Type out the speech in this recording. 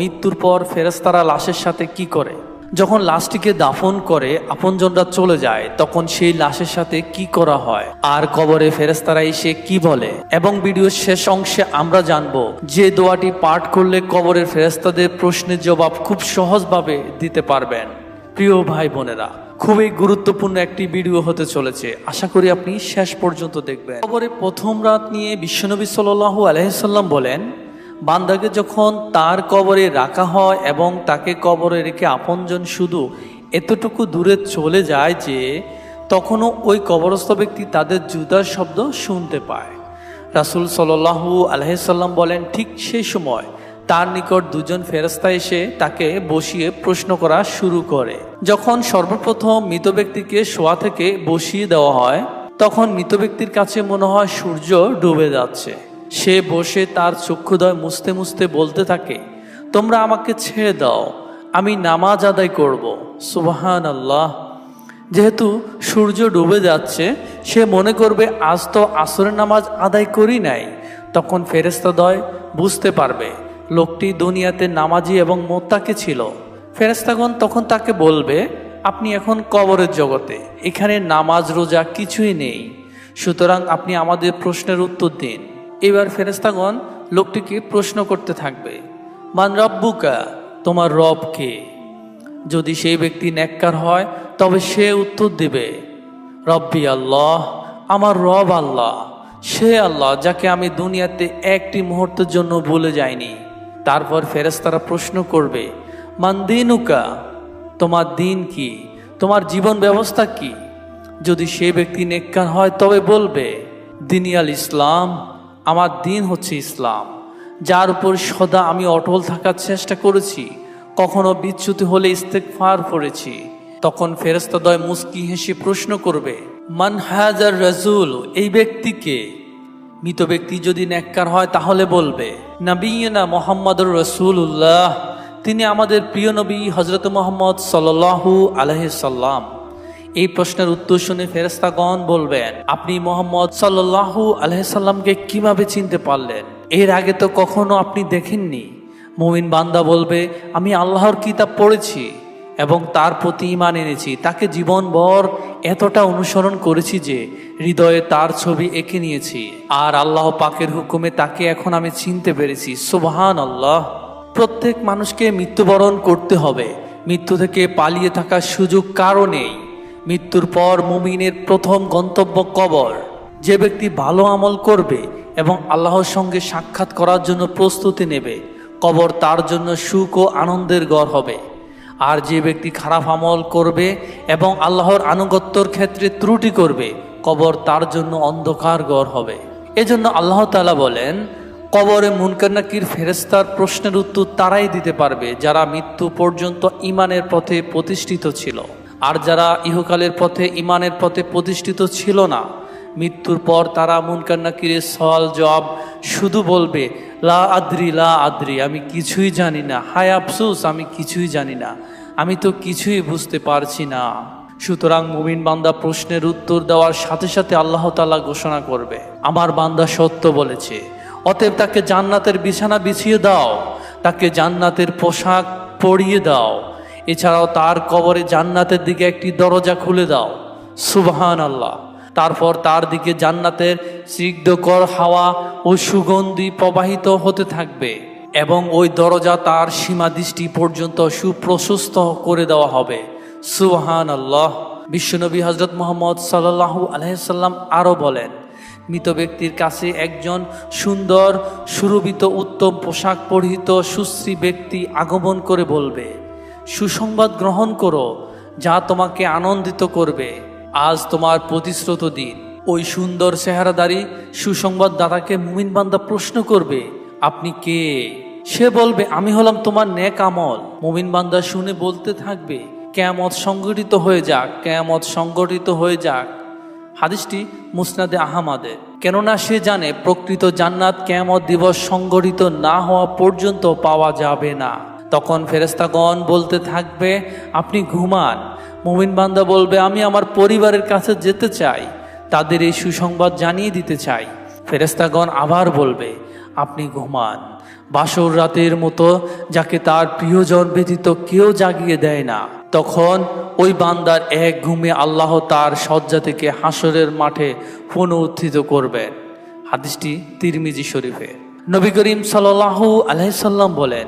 মৃত্যুর পর ফেরেস্তারা লাশের সাথে কি করে? যখন লাশটিকে দাফন করে আপনজনরা চলে যায়, তখন সেই লাশের সাথে কি করা হয়? আর কবরে ফেরেস্তারা এসে কি বলে? এবং ভিডিওর শেষ অংশে আমরা জানব যে দোয়াটি পাঠ করলে কবরের ফেরেস্তাদের প্রশ্নের জবাব খুব সহজভাবে দিতে পারবেন। প্রিয় ভাই বোনেরা, খুবই গুরুত্বপূর্ণ একটি ভিডিও হতে চলেছে। আশা করি আপনি শেষ পর্যন্ত দেখবেন। কবরে প্রথম রাত নিয়ে বিশ্বনবী সাল্লাহ আলহিসাল্লাম বলেন বান্দাকে যখন তার কবরে রাখা হয় এবং তাকে কবরে রেখে আপনজন শুধু এতটুকু দূরে চলে যায় যে তখনও ওই কবরস্থ ব্যক্তি তাদের জুতার শব্দ শুনতে পায়। রাসুল সাল্লাহু আলহিসাল্লাম বলেন, ঠিক সেই সময় তার নিকট দুজন ফেরস্তা এসে তাকে বসিয়ে প্রশ্ন করা শুরু করে। যখন সর্বপ্রথম মৃত ব্যক্তিকে শোয়া থেকে বসিয়ে দেওয়া হয়, তখন মৃত ব্যক্তির কাছে মনে হয় সূর্য ডুবে যাচ্ছে। সে বসে তার চক্ষুদয় মুছতে মুছতে বলতে থাকে, তোমরা আমাকে ছেড়ে দাও, আমি নামাজ আদায় করব। সুবাহান আল্লাহ যেহেতু সূর্য ডুবে যাচ্ছে, সে মনে করবে, আজ তো আসরের নামাজ আদায় করি নাই। তখন ফেরেস্তাদয় বুঝতে পারবে, লোকটি দুনিয়াতে নামাজি এবং মোত্তাকে ছিল। ফেরেস্তাগণ তখন তাকে বলবে, আপনি এখন কবরের জগতে, এখানে নামাজ রোজা কিছুই নেই। সুতরাং আপনি আমাদের প্রশ্নের উত্তর দিন। এবার ফেরেস্তাগণ লোকটিকে প্রশ্ন করতে থাকবে, মান রব্বুকা, তোমার রব কে? যদি সেই ব্যক্তি নেককার হয়, তবে সে উত্তর দিবে, রব্বি আল্লাহ, আমার রব আল্লাহ, সে আল্লাহ যাকে আমি দুনিয়াতে একটি মুহূর্তের জন্য ভুলে যাইনি। তারপর ফেরেস্তারা প্রশ্ন করবে, মান দিনুকা, তোমার দিন কি? তোমার জীবন ব্যবস্থা কি? যদি সে ব্যক্তি নেককার হয়, তবে বলবে, দিনিয়াল ইসলাম আমার দিন হচ্ছে ইসলাম, যার উপর সদা আমি অটল থাকার চেষ্টা করেছি, কখনো বিচ্যুতি হলে ইস্তেকফার করেছি। তখন ফেরেস্তাদয় মুস্কি হেসে প্রশ্ন করবে, মান হাজার রাজুল এই ব্যক্তিকে। মৃত ব্যক্তি যদি নেককার হয় তাহলে বলবে নবীনা মোহাম্মদুর রসুল্লাহ তিনি আমাদের প্রিয় নবী হজরত মোহাম্মদ সাল্লাহু আলহিসাল্লাম এই প্রশ্নের উত্তর শুনে ফেরেস্তাগণ বলবেন, আপনি মোহাম্মদ সাল্লাহু আলহিসাল্লামকে কীভাবে চিনতে পারলেন? এর আগে তো কখনো আপনি দেখেননি। মুমিন বান্দা বলবে, আমি আল্লাহর কিতাব পড়েছি এবং তার প্রতি ইমান এনেছি। তাকে জীবনভর এতটা অনুসরণ করেছি যে হৃদয়ে তার ছবি এঁকে নিয়েছি। আর আল্লাহ পাকের হুকুমে তাকে এখন আমি চিনতে পেরেছি। সুবহান আল্লাহ প্রত্যেক মানুষকে মৃত্যুবরণ করতে হবে। মৃত্যু থেকে পালিয়ে থাকার সুযোগ কারও নেই। মৃত্যুর পর মুমিনের প্রথম গন্তব্য কবর। যে ব্যক্তি ভালো আমল করবে এবং আল্লাহর সঙ্গে সাক্ষাৎ করার জন্য প্রস্তুতি নেবে, কবর তার জন্য সুখ ও আনন্দের গড় হবে। আর যে ব্যক্তি খারাপ আমল করবে এবং আল্লাহর আনুগত্যর ক্ষেত্রে ত্রুটি করবে, কবর তার জন্য অন্ধকার গড় হবে। এজন্য আল্লাহ তালা বলেন, কবরে মুনকান্নাকির ফেরেস্তার প্রশ্নের উত্তর তারাই দিতে পারবে যারা মৃত্যু পর্যন্ত ইমানের পথে প্রতিষ্ঠিত ছিল। আর যারা ইহকালের পথে ইমানের পথে প্রতিষ্ঠিত ছিল না, মৃত্যুর পর তারা মুনকান্নাকিরের সওয়াল জব শুধু বলবে, লা আদ্রি লা আদ্রি, আমি কিছুই জানি না। হায় আফসুস, আমি কিছুই জানি না। আমি তো কিছুই বুঝতে পারছি না। সুতরাং মুমিন বান্দা প্রশ্নের উত্তর দেওয়ার সাথে সাথে আল্লাহ তালা ঘোষণা করবে, আমার বান্দা সত্য বলেছে। অতএব তাকে জান্নাতের বিছানা বিছিয়ে দাও, তাকে জান্নাতের পোশাক পরিয়ে দাও। এছাড়াও তার কবরে জান্নাতের দিকে একটি দরজা খুলে দাও। সুবহান আল্লাহ তারপর তার দিকে জান্নাতের স্নিগ্ধকর হাওয়া ও সুগন্ধি প্রবাহিত হতে থাকবে এবং ওই দরজা তার সীমা দৃষ্টি পর্যন্ত সুপ্রশস্ত করে দেওয়া হবে। সুবহান আল্লাহ বিশ্বনবী হজরত মোহাম্মদ সাল্লাহু আলহাম আরও বলেন, মৃত ব্যক্তির কাছে একজন সুন্দর, সুরভিত, উত্তম পোশাক পরিহিত সুশ্রী ব্যক্তি আগমন করে বলবে সুসংবাদ গ্রহণ করো, যা তোমাকে আনন্দিত করবে। আজ তোমার প্রতিশ্রুত দিন। ওই সুন্দর চেহারাদারি সুসংবাদ দাতাকে মুমিন বান্দা প্রশ্ন করবে, আপনি কে? সে বলবে, আমি হলাম তোমার নেক আমল। মুমিন বান্দা শুনে বলতে থাকবে, কেয়ামত সংগঠিত হয়ে যাক, কেয়ামত সংগঠিত হয়ে যাক। হাদিসটি মুসনাদে আহমাদের কেননা সে জানে, প্রকৃত জান্নাত কেয়ামত দিবস সংগঠিত না হওয়া পর্যন্ত পাওয়া যাবে না। তখন ফেরেস্তাগণ বলতে থাকবে, আপনি ঘুমান। মুমিন বান্দা বলবে, আমি আমার পরিবারের কাছে যেতে চাই। তাদের এই সুসংবাদ জানিয়ে দিতে চাই। ফেরেস্তাগণ আবার বলবে, আপনি ঘুমান। বাসর রাতের মতো যাকে তার প্রিয়জন ব্যতীত কেউ জাগিয়ে দেয় না। তখন ওই বান্দার এক ঘুমে আল্লাহ তার শয্যা থেকে হাসরের মাঠে পুনরুত্থিত করবেন। হাদিসটি তিরমিজি শরীফে। নবী করিম সাল্লাল্লাহু আলাইসাল্লাম বলেন